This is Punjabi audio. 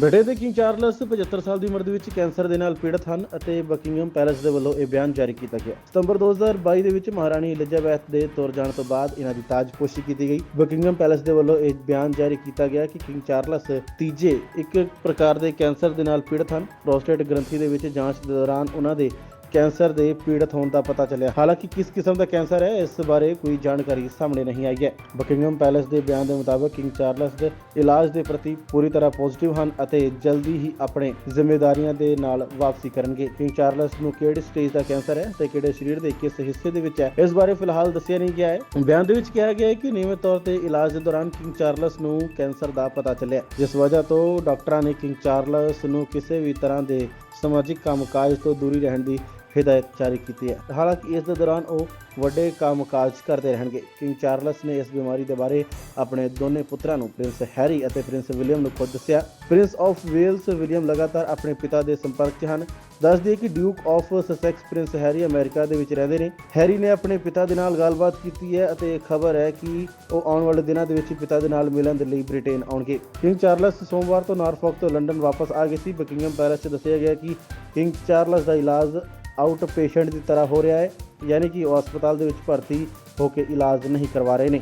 ਬ੍ਰਿਟੇਨ ਦੇ ਕਿੰਗ ਚਾਰਲਸ 75 ਸਾਲ ਦੀ ਉਮਰ ਦੇ ਵਿੱਚ ਕੈਂਸਰ ਦੇ ਨਾਲ ਪੀੜਤ ਹਨ ਅਤੇ ਬਕਿੰਗਮ ਪੈਲੇਸ ਦੇ ਵੱਲੋਂ ਇਹ ਬਿਆਨ ਜਾਰੀ ਕੀਤਾ ਗਿਆ। ਸਤੰਬਰ 2022 ਦੇ ਵਿੱਚ ਮਹਾਰਾਣੀ ਐਲਿਜ਼ਾਬੈਥ ਦੇ ਤੁਰ ਜਾਣ ਤੋਂ ਬਾਅਦ ਇਹਨਾਂ ਦੀ ਤਾਜਪੋਸ਼ੀ ਕੀਤੀ ਗਈ। ਬਕਿੰਗਮ ਪੈਲੇਸ ਦੇ ਵੱਲੋਂ ਇਹ ਬਿਆਨ ਜਾਰੀ ਕੀਤਾ ਗਿਆ ਕਿ ਕਿੰਗ ਚਾਰਲਸ ਤੀਜੇ ਇੱਕ ਪ੍ਰਕਾਰ ਦੇ ਕੈਂਸਰ ਦੇ ਨਾਲ ਪੀੜਤ ਹਨ। ਪ੍ਰੋਸਟੇਟ ਗ੍ਰੰਥੀ ਦੇ ਵਿੱਚ ਜਾਂਚ ਦੇ ਦੌਰਾਨ ਉਹਨਾਂ ਦੇ ਕੈਂਸਰ ਦੇ ਪੀੜਤ ਹੋਣ ਦਾ ਪਤਾ ਚੱਲਿਆ। ਹਾਲਾਂਕਿ ਕਿਸ ਕਿਸਮ ਦਾ ਕੈਂਸਰ ਹੈ, ਇਸ ਬਾਰੇ ਕੋਈ ਜਾਣਕਾਰੀ ਸਾਹਮਣੇ ਨਹੀਂ ਆਈ ਹੈ। ਬਕਿੰਗਮ ਪੈਲੇਸ ਦੇ ਬਿਆਨ ਦੇ ਮੁਤਾਬਕ ਕਿੰਗ ਚਾਰਲਸ ਦੇ ਇਲਾਜ ਦੇ ਪ੍ਰਤੀ ਪੂਰੀ ਤਰ੍ਹਾਂ ਪੋਜ਼ਿਟਿਵ ਹਨ ਅਤੇ ਜਲਦੀ ਹੀ ਆਪਣੇ ਜ਼ਿੰਮੇਵਾਰੀਆਂ ਦੇ ਨਾਲ ਵਾਪਸੀ ਕਰਨਗੇ। ਕਿੰਗ ਚਾਰਲਸ ਨੂੰ ਕਿਹੜੇ ਸਟੇਜ ਦਾ ਕੈਂਸਰ ਹੈ ਤੇ ਕਿਹੜੇ ਸਰੀਰ ਦੇ ਕਿਸ ਹਿੱਸੇ ਦੇ ਵਿੱਚ ਹੈ, ਇਸ ਬਾਰੇ ਫਿਲਹਾਲ ਦੱਸਿਆ ਨਹੀਂ ਗਿਆ ਹੈ। ਬਿਆਨ ਦੇ ਵਿੱਚ ਕਿਹਾ ਗਿਆ ਹੈ ਕਿ ਨਿਯਮਿਤ ਤੌਰ ਤੇ ਇਲਾਜ ਦੇ ਦੌਰਾਨ ਕਿੰਗ ਚਾਰਲਸ ਨੂੰ ਕੈਂਸਰ ਦਾ ਪਤਾ ਚੱਲਿਆ। ਜਿਸ ਵਜ੍ਹਾ ਤੋਂ ਡਾਕਟਰਾਂ ਨੇ ਕਿੰਗ ਚਾਰਲਸ ਨੂੰ ਕਿਸੇ ਵੀ ਤਰ੍ਹਾਂ ਦੇ ਸਮਾਜਿਕ ਕੰਮਕਾਜ ਤੋਂ ਦੂਰੀ ਰਹਿਣ ਦੀ ਹਦਾਇਤ ਜਾਰੀ ਕੀਤੀ ਹੈ। ਹਾਲਾਂਕਿ ਇਸ ਦੇ ਦੌਰਾਨ ਉਹ ਵੱਡੇ ਕੰਮਕਾਜ ਕਰਦੇ ਰਹਿਣਗੇ। ਕਿੰਗ ਚਾਰਲਸ ਨੇ ਇਸ ਬਿਮਾਰੀ ਦੇ ਬਾਰੇ ਆਪਣੇ ਦੋਨੇ ਪੁੱਤਰਾਂ ਨੂੰ ਪ੍ਰਿੰਸ ਹੈਰੀ ਅਤੇ ਪ੍ਰਿੰਸ ਵਿਲੀਅਮ ਨੂੰ ਖੁਦ ਦੱਸਿਆ। ਪ੍ਰਿੰਸ ਆਫ ਵੇਲਸ ਵਿਲੀਅਮ ਲਗਾਤਾਰ ਆਪਣੇ ਪਿਤਾ ਦੇ ਸੰਪਰਕ 'ਚ ਹਨ। ਦੱਸ ਕਿ duke of Sussex prince Harry America ਦੇ ਵਿੱਚ ਰਹਿੰਦੇ ਨੇ। ਹੈਰੀ ਨੇ ਆਪਣੇ ਪਿਤਾ ਦੇ ਨਾਲ ਗੱਲਬਾਤ ਕੀਤੀ ਹੈ ਅਤੇ ਖਬਰ ਹੈ ਕਿ ਉਹ ਆਉਣ ਵਾਲੇ ਦਿਨਾਂ ਦੇ ਵਿੱਚ ਪਿਤਾ ਦੇ ਨਾਲ ਮਿਲਣ ਦੇ ਲਈ ਬ੍ਰਿਟੇਨ ਆਉਣਗੇ। ਕਿੰਗ ਚਾਰਲਸ ਸੋਮਵਾਰ ਤੋਂ ਨਾਰਫੋਕ ਤੋਂ ਲੰਡਨ ਵਾਪਸ ਆ ਗਏ ਸੀ। ਬਕਿੰਗਮ ਪੈਲੇਸ 'ਚ ਦੱਸਿਆ ਗਿਆ ਕਿ ਕਿੰਗ ਚਾਰਲਸ ਦਾ ਇਲਾਜ ਆਊਟ ਪੇਸ਼ੈਂਟ ਦੀ ਤਰ੍ਹਾਂ ਹੋ ਰਿਹਾ ਹੈ, ਯਾਨੀ ਕਿ ਉਹ ਹਸਪਤਾਲ ਦੇ ਵਿੱਚ ਭਰਤੀ ਹੋ ਕੇ ਇਲਾਜ ਨਹੀਂ ਕਰਵਾ ਰਹੇ ਨੇ।